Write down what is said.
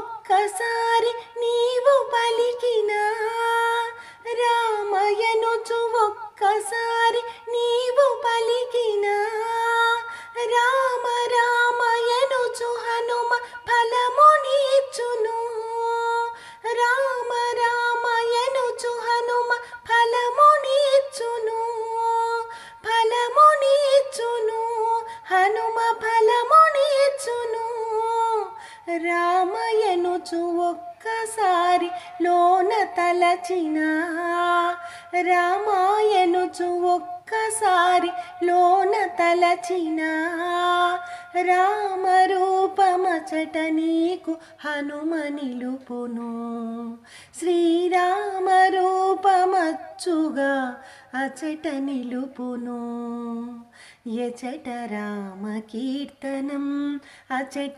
ఒక్కసారి నీవు పలికినా రామయనుచు ఒక్కసారి నీవు పలికినా రామ రామయనుచు హనుమ ఫలమునిచ్చును రామ రామయనుచు హనుమ ఫలమునిచ్చును ఫలమునిచ్చును హనుమ ఫలమునిచ్చును రోజు ఒక్కసారి లోన తలచిన రామాయణుచు ఒక్కసారి లోన తలచిన రామరూపమచట నీకు హనుమ నిలుపును శ్రీరామ రూపమచ్చుగా అచట నిలుపును. ఎచట రామ కీర్తనం అచట